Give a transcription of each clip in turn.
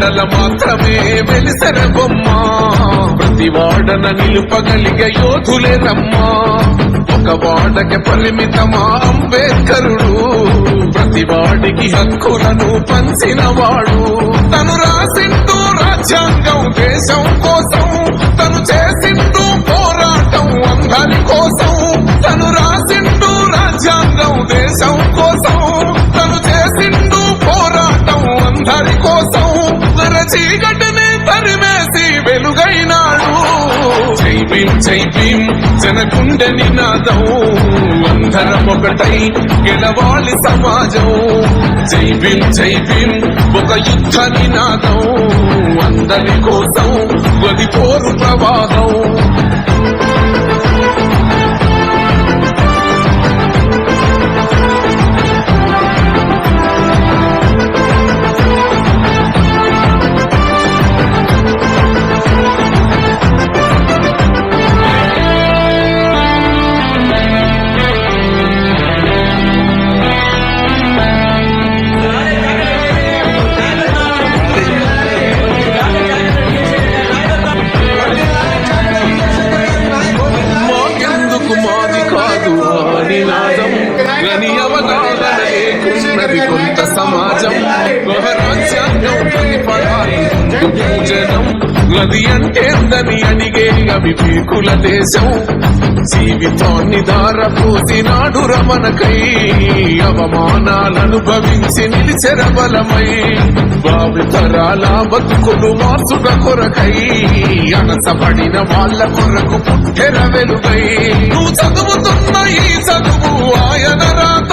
ధైర్యమే వెలిసర బొమ్మ. ప్రతి వాడన నిలుపగలిగే యోధులేనమ్మా. ఒక వాడకి పరిమితమా అంబేద్కరుడు? ప్రతి వాడికి హక్కులను పంచినవాడు. తను రాసింటూ చీకటిని తరిమేసి వెలుగైనాడు. జై భీం జనకుండె నినాదం అందరం ఒకటై గెలవాలి సమాజం. జై భీం ఒక యుద్ధ నినాదం అందరి కోసం గది పోరు ప్రవాహం. కొంత సమాజం గృహరాజ్యాంగం ప్రతిఫలాలు పూజనం గది అంటేందని అడిగే అవివేకుల దేశం. జీవితాన్ని దారపోసినాడు రమణకై అవమానాలను భవించి నిలిచెర బలమై భావితరాల బతుకులు మార్చుట కొరకై అణసబడిన వాళ్ళ కొరకు పుట్టెర వెలుగై. నువ్వు చదువుతున్న ఈ చదువు ఆయన రాత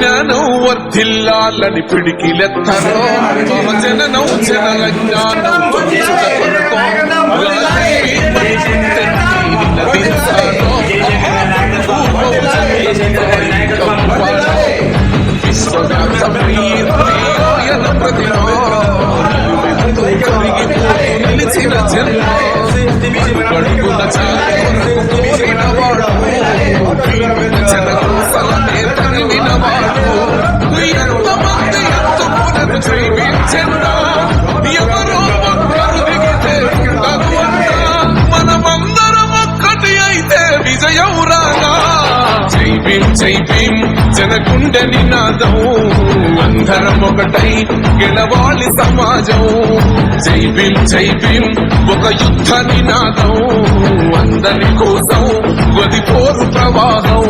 జ్ఞానం వర్ధిల్లాలని పిడికిలెత్తను ప్రతిమ కరిగిపోతూ నిలిచిన జన్మ. అడుగుల చాలి జీవించెందా ఎవరో ఒక్కరు దిగితే తరువాత మనమందరం ఒక్కటి అయితే విజయం రాగా జై భీం జై భీం జనకుండె నినాదం అందరం ఒకటై గెలవాలి సమాజం. జై భీం జై భీం ఒక యుద్ధ నినాదం. అందరి కోసం గది పోరు ప్రవాహం.